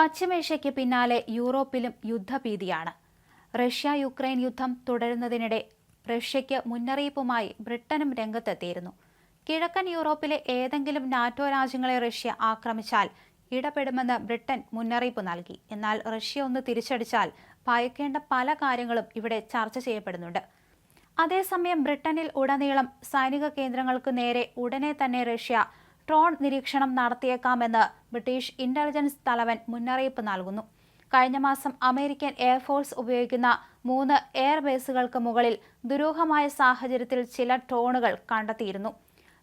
പശ്ചിമേഷ്യയ്ക്ക് പിന്നാലെ യൂറോപ്പിലും യുദ്ധഭീതിയാണ്. Russia Ukraine യുദ്ധം തുടരുന്നതിനിടെ റഷ്യയ്ക്ക് മുന്നറിയിപ്പുമായി ബ്രിട്ടനും രംഗത്തെത്തിയിരുന്നു. കിഴക്കൻ യൂറോപ്പിലെ ഏതെങ്കിലും നാറ്റോ രാജ്യങ്ങളെ റഷ്യ ആക്രമിച്ചാൽ ഇടപെടുമെന്ന് ബ്രിട്ടൻ മുന്നറിയിപ്പ് നൽകി. എന്നാൽ റഷ്യ ഒന്ന് തിരിച്ചടിച്ചാൽ ഭയക്കേണ്ട പല കാര്യങ്ങളും ഇവിടെ ചർച്ച ചെയ്യപ്പെടുന്നുണ്ട്. അതേസമയം ബ്രിട്ടനിൽ ഉടനീളം സൈനിക കേന്ദ്രങ്ങൾക്ക് നേരെ ഉടനെ തന്നെ റഷ്യ ഡ്രോൺ നിരീക്ഷണം നടത്തിയേക്കാമെന്ന് ബ്രിട്ടീഷ് ഇന്റലിജൻസ് തലവൻ മുന്നറിയിപ്പ് നൽകുന്നു. കഴിഞ്ഞ മാസം അമേരിക്കൻ എയർഫോഴ്സ് ഉപയോഗിക്കുന്ന മൂന്ന് എയർബേസുകൾക്ക് മുകളിൽ ദുരൂഹമായ സാഹചര്യത്തിൽ ചില ഡ്രോണുകൾ കണ്ടെത്തിയിരുന്നു.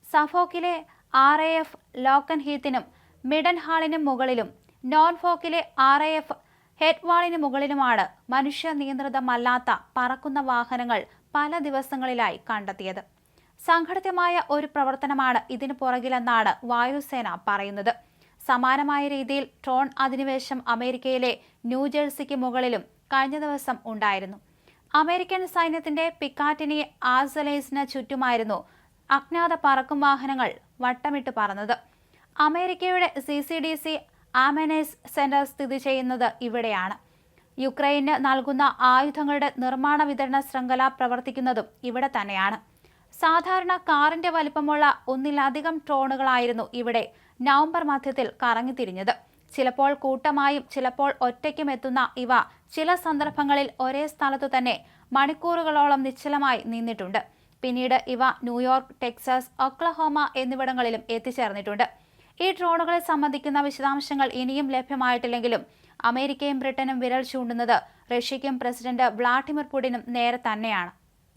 സഫോക്കിലെ ആർ എ എഫ് ലോക്കൻ ഹീത്തിനും മിഡൻ ഹാളിനും മുകളിലും നോൺഫോക്കിലെ ആർ എ എഫ് ഹെഡ്വാളിന് മുകളിലുമാണ് മനുഷ്യ നിയന്ത്രിതമല്ലാത്ത പറക്കുന്ന വാഹനങ്ങൾ പല ദിവസങ്ങളിലായി കണ്ടെത്തിയത്. സംഘടിതമായ ഒരു പ്രവർത്തനമാണ് ഇതിനു പുറകിലെന്നാണ് വായുസേന പറയുന്നത്. സമാനമായ രീതിയിൽ ട്രോൺ അധിനിവേശം അമേരിക്കയിലെ ന്യൂജേഴ്സിക്ക് മുകളിലും കഴിഞ്ഞ ദിവസം ഉണ്ടായിരുന്നു. അമേരിക്കൻ സൈന്യത്തിന്റെ പിക്കാറ്റിനി ആസലേസിന് ചുറ്റുമായിരുന്നു അജ്ഞാത പറക്കും വാഹനങ്ങൾ വട്ടമിട്ട് പറന്നത്. അമേരിക്കയുടെ സി സി ഡി സി ആമനേസ് സെന്റർ സ്ഥിതി ചെയ്യുന്നത് ഇവിടെയാണ്. യുക്രൈന് നൽകുന്ന ആയുധങ്ങളുടെ നിർമ്മാണ വിതരണ ശൃംഖല പ്രവർത്തിക്കുന്നതും ഇവിടെ തന്നെയാണ്. സാധാരണ കാറിന്റെ വലിപ്പമുള്ള ഒന്നിലധികം ട്രോണുകളായിരുന്നു ഇവിടെ നവംബർ മധ്യത്തിൽ കറങ്ങിത്തിരിഞ്ഞത്. ചിലപ്പോൾ കൂട്ടമായും ചിലപ്പോൾ ഒറ്റയ്ക്കും എത്തുന്ന ഇവ ചില സന്ദർഭങ്ങളിൽ ഒരേ സ്ഥലത്തു തന്നെ മണിക്കൂറുകളോളം നിശ്ചലമായി നിന്നിട്ടുണ്ട്. പിന്നീട് ഇവ ന്യൂയോർക്ക് ടെക്സാസ് ഒക്ലഹോമ എന്നിവിടങ്ങളിലും എത്തിച്ചേർന്നിട്ടുണ്ട്. ഈ ഡ്രോണുകളെ സംബന്ധിക്കുന്ന വിശദാംശങ്ങൾ ഇനിയും ലഭ്യമായിട്ടില്ലെങ്കിലും അമേരിക്കയും ബ്രിട്ടനും വിരൽ ചൂണ്ടുന്നത് റഷ്യയ്ക്കും പ്രസിഡന്റ് വ്ളാഡിമിർ പുടിനും നേരെ തന്നെയാണ്.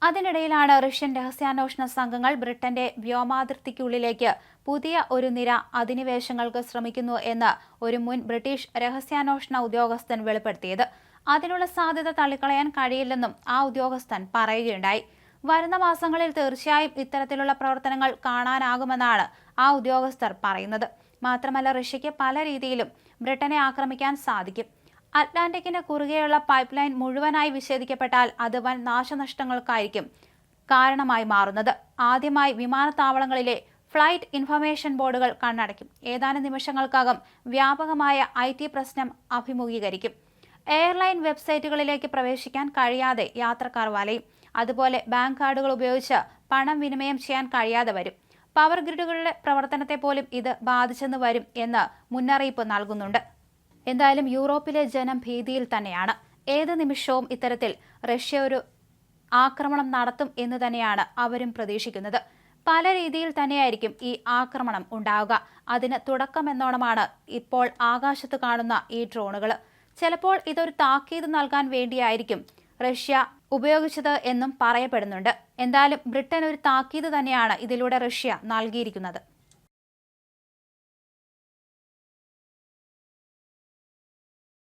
അതിനിടയിലാണ് റഷ്യൻ രഹസ്യാന്വേഷണ സംഘങ്ങൾ ബ്രിട്ടന്റെ വ്യോമാതിർത്തിക്കുള്ളിലേക്ക് പുതിയ ഒരു നിര അധിനിവേശങ്ങൾക്ക് ശ്രമിക്കുന്നു എന്ന് ഒരു മുൻ ബ്രിട്ടീഷ് രഹസ്യാന്വേഷണ ഉദ്യോഗസ്ഥൻ വെളിപ്പെടുത്തിയത്. അതിനുള്ള സാധ്യത തള്ളിക്കളയാൻ കഴിയില്ലെന്നും ആ ഉദ്യോഗസ്ഥൻ പറയുകയുണ്ടായി. വരുന്ന മാസങ്ങളിൽ തീർച്ചയായും ഇത്തരത്തിലുള്ള പ്രവർത്തനങ്ങൾ കാണാനാകുമെന്നാണ് ആ ഉദ്യോഗസ്ഥർ പറയുന്നത്. മാത്രമല്ല റഷ്യയ്ക്ക് പല രീതിയിലും ബ്രിട്ടനെ ആക്രമിക്കാൻ സാധിക്കും. അറ്റ്ലാന്റിക്കിന് കുറുകെയുള്ള പൈപ്പ് ലൈൻ മുഴുവനായി വിച്ഛേദിക്കപ്പെട്ടാൽ അത് വൻ നാശനഷ്ടങ്ങൾക്കായിരിക്കും കാരണമായി മാറുന്നത്. ആദ്യമായി വിമാനത്താവളങ്ങളിലെ ഫ്ലൈറ്റ് ഇൻഫർമേഷൻ ബോർഡുകൾ കണ്ണടയ്ക്കും. ഏതാനും നിമിഷങ്ങൾക്കകം വ്യാപകമായ ഐ ടി പ്രശ്നം അഭിമുഖീകരിക്കും. എയർലൈൻ വെബ്സൈറ്റുകളിലേക്ക് പ്രവേശിക്കാൻ കഴിയാതെ യാത്രക്കാർ വലയും. അതുപോലെ ബാങ്ക് കാർഡുകൾ ഉപയോഗിച്ച് പണം വിനിമയം ചെയ്യാൻ കഴിയാതെ വരും. പവർ ഗ്രിഡുകളുടെ പ്രവർത്തനത്തെ പോലും ഇത് ബാധിച്ചെന്ന് വരും എന്ന് മുന്നറിയിപ്പ് നൽകുന്നുണ്ട്. എന്തായാലും യൂറോപ്പിലെ ജനം ഭീതിയിൽ തന്നെയാണ്. ഏത് നിമിഷവും ഇത്തരത്തിൽ റഷ്യ ഒരു ആക്രമണം നടത്തും എന്ന് തന്നെയാണ് അവരും പ്രതീക്ഷിക്കുന്നത്. പല രീതിയിൽ തന്നെയായിരിക്കും ഈ ആക്രമണം ഉണ്ടാവുക. അതിന് തുടക്കമെന്നോണമാണ് ഇപ്പോൾ ആകാശത്ത് കാണുന്ന ഈ ഡ്രോണുകൾ ചിലപ്പോൾ ഇതൊരു താക്കീത് നൽകാൻ വേണ്ടിയായിരിക്കും റഷ്യ ഉപയോഗിച്ചത് എന്നും പറയപ്പെടുന്നുണ്ട്. എന്തായാലും ബ്രിട്ടൻ ഒരു താക്കീത് തന്നെയാണ് ഇതിലൂടെ റഷ്യ നൽകിയിരിക്കുന്നത്.